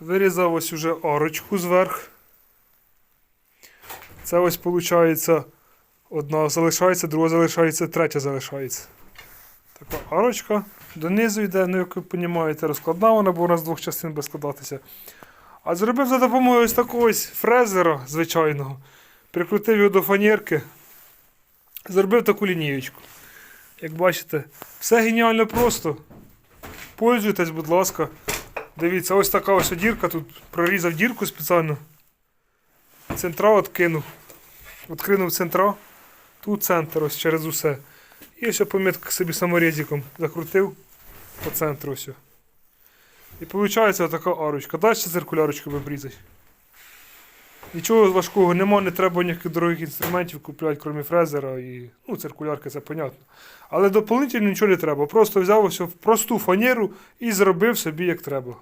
Вирізав ось уже арочку зверх. Це ось виходить одна залишається, друга залишається, третя залишається. Така арочка. Донизу йде, ну як ви розумієте, розкладна вона, бо вона з двох частин буде складатися. А зробив за допомогою ось такого ось фрезера звичайного. Прикрутив його до фанерки. Зробив таку лінієчку. Як бачите, все геніально просто. Пользуйтесь, будь ласка. Дивіться, ось така ось дірка. Тут прорізав дірку спеціально. Центра откинув. Откинув центра. Тут центр ось через усе. І ось помітка собі саморізиком закрутив по центру ось. І виходить така арочка. Далі циркулярочку обрізати. Нічого важкого нема, не треба ніяких дорогих інструментів купляти, крім фрезера і ну, циркулярки, це понятно. Але дополнительно нічого не треба. Просто взяв ось в просту фанеру і зробив собі як треба.